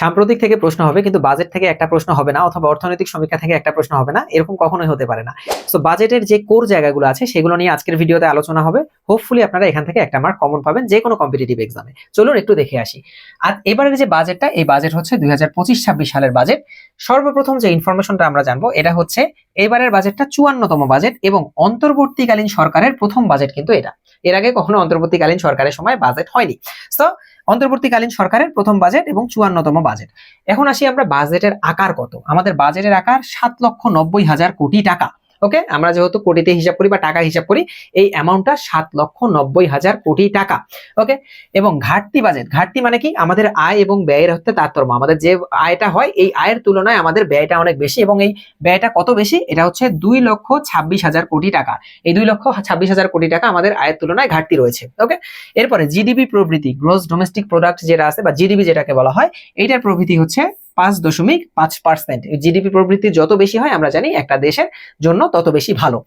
সাম্প্রতিক থেকে প্রশ্ন হবে, কিন্তু বাজেট থেকে একটা প্রশ্ন হবে না, অথবা অর্থনৈতিক সমীক্ষা থেকে একটা প্রশ্ন হবে না, এরকম কখনোই হতে পারে না। সো বাজেটের যে কোর জায়গাগুলো আছে, সেগুলো নিয়ে আজকের ভিডিওতে আলোচনা হবে। হোপফুলি আপনারা এখান থেকে একটা মার্ক কমন পাবেন যে কোনো কম্পিটিটিভ এক্সামে চলুন একটু দেখে আসি। আর এবারের যে বাজেটটা এই বাজেট হচ্ছে দুই হাজার পঁচিশ ছাব্বিশ সালের বাজেট সর্বপ্রথম যে ইনফরমেশনটা আমরা জানব, এটা হচ্ছে এবারের বাজেটটা চুয়ান্নতম বাজেট এবং অন্তর্বর্তীকালীন সরকারের প্রথম বাজেট কিন্তু এটা। এর আগে কখনো অন্তর্বর্তীকালীন সরকারের সময় বাজেট হয়নি। সো অন্তর্বর্তীকালীন সরকারের প্রথম বাজেট এবং চুয়ান্নতম বাজেট এখন আসি আমরা বাজেটের আকার কত? আমাদের বাজেটের আকার সাত লক্ষ নব্বই হাজার কোটি টাকা। ওকে আমরা যেহেতু কোটিতে হিসাব করি বা টাকা হিসাব করি, এই অ্যামাউন্টটা সাত লক্ষ নব্বই হাজার কোটি টাকা। ওকে এবং ঘাটতি বাজেট, ঘাটতি মানে কি? আমাদের আয় এবং ব্যয়ের হচ্ছে তারতম্য। আমাদের যে আয়টা হয়, এই আয়ের তুলনায় আমাদের ব্যয়টা অনেক বেশি এবং এই ব্যয়টা কত বেশি? এটা হচ্ছে দুই লক্ষ ছাব্বিশ হাজার কোটি টাকা। এই দুই লক্ষ ছাব্বিশ হাজার কোটি টাকা আমাদের আয়ের তুলনায় ঘাটতি রয়েছে। ওকে এরপরে জিডিপি প্রবৃদ্ধি গ্রোস ডোমেস্টিক প্রোডাক্ট যেটা আছে বা জিডিপি যেটাকে বলা হয়, এইটার প্রবৃদ্ধি হচ্ছে পাঁচ দশমিক পাঁচ পার্সেন্ট। জিডিপি প্রবৃদ্ধি যত বেশি হয়, আমরা জানি একটা দেশের জন্য তত বেশি ভালো।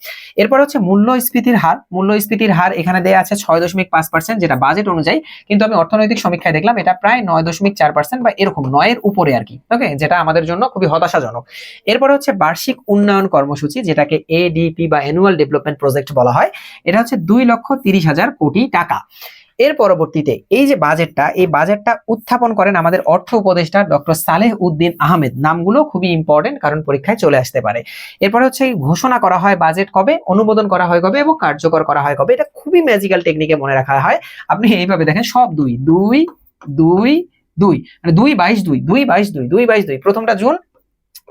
এরপর হচ্ছে মূল্যস্ফীতির হার। মূল্যস্ফীতির হার এখানে দেয়া আছে ছয় দশমিক পাঁচ পার্সেন্ট, যেটা বাজেট অনুযায়ী। কিন্তু আমি অর্থনৈতিক সমীক্ষায় দেখলাম, এটা প্রায় নয় দশমিক চার পার্সেন্ট বা এরকম নয়ের উপরে আর কি। ওকে যেটা আমাদের জন্য খুবই হতাশাজনক। এরপর হচ্ছে বার্ষিক উন্নয়ন কর্মসূচি, যেটাকে এডিপি বা অ্যানুয়াল ডেভেলপমেন্ট প্রজেক্ট বলা হয়। এটা হচ্ছে দুই লক্ষ তিরিশ হাজার কোটি টাকা। এর পরবর্তীতে এই যে বাজেটটা, এই বাজেটটা উত্থাপন করেন আমাদের অর্থ উপদেষ্টা ডক্টর সালেহ উদ্দিন আহমেদ। নামগুলো খুবই ইম্পর্টেন্ট কারণ পরীক্ষায় চলে আসতে পারে। এরপরে হচ্ছে ঘোষণা করা হয় বাজেট কবে, অনুমোদন করা হয় কবে এবং কার্যকর করা হয় কবে। এটা খুবই ম্যাজিক্যাল টেকনিকে মনে রাখা হয়। আপনি এইভাবে দেখেন, সব দুই দুই দুই দুই মানে দুই বাইশ দুই দুই বাইশ দুই দুই বাইশ দুই, প্রথমটা জুন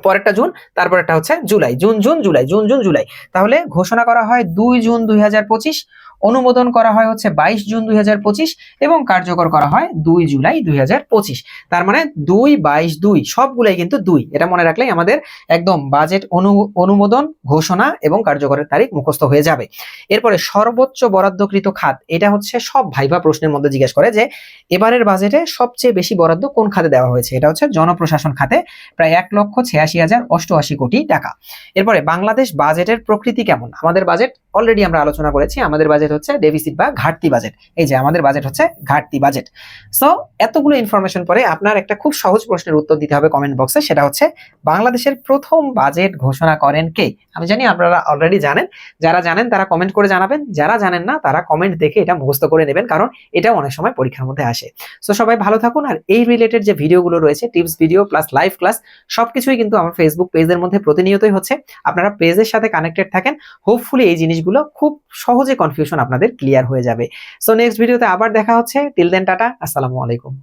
পরেরটা জুন, তারপরেরটা হচ্ছে July. June June, July, June June, July. তাহলে ঘোষণা করা হয় দুই জুন দুই হাজার পঁচিশ, অনুমোদন করা হয় হচ্ছে বাইশ জুন দুই হাজার পঁচিশ এবং কার্যকর করা হয় দুই জুলাই দুই হাজার পঁচিশ। তার মানে দুই, বাইশ, দুই, সবগুলাই কিন্তু দুই। এটা মনে রাখলেই আমাদের একদম বাজেট অনু, অনুমোদন, ঘোষণা এবং কার্যকরের তারিখ মুখস্থ হয়ে যাবে। এরপরে সর্বোচ্চ বরাদ্দকৃত খাত, এটা হচ্ছে সব ভাইবা প্রশ্নের মধ্যে জিজ্ঞেস করে যে এবারের বাজেটে সবচেয়ে বেশি বরাদ্দ কোন খাতে দেওয়া হয়েছে? এটা হচ্ছে জনপ্রশাসন খাতে। প্রায় এক লক্ষ ছিয়াশি হাজার অষ্টআশি কোটি টাকা। এরপরে বাংলাদেশ বাজেটের প্রকৃতি কেমন? আমাদের বাজেট অলরেডি আমরা আলোচনা করেছি। আমাদের বাজেট হচ্ছে ডেফিসিট বা ঘাটতি বাজেট। এই যে আমাদের বাজেট হচ্ছে ঘাটতি বাজেট। সো এতগুলো ইনফরমেশন পরে আপনার একটা খুব সহজ প্রশ্নের উত্তর দিতে হবে কমেন্ট বক্সে সেটা হচ্ছে, বাংলাদেশের প্রথম বাজেট ঘোষণা করেন কে? আমি জানি আপনারা অলরেডি জানেন। যারা জানেন তারা কমেন্ট করে জানাবেন। যারা জানেন না, তারা কমেন্ট দেখে এটা মুখস্থ করে নেবেন। কারণ এটাও অনেক সময় পরীক্ষার মধ্যে আসে। সো সবাই ভালো থাকুন। আর এই রিলেটেড যে ভিডিওগুলো রয়েছে tips video plus live class সবকিছুই কিন্তু আমার ফেসবুক পেজের মধ্যে প্রতিনিয়তই হচ্ছে। আপনারা পেজের সাথে কানেক্টেড থাকেন। হোপফুলি এই জিনিসগুলো খুব সহজে কনফিউশন আপনাদের ক্লিয়ার হয়ে যাবে। সো নেক্সট ভিডিওতে আবার দেখা হচ্ছে। Till then tata. আসসালামু আলাইকুম।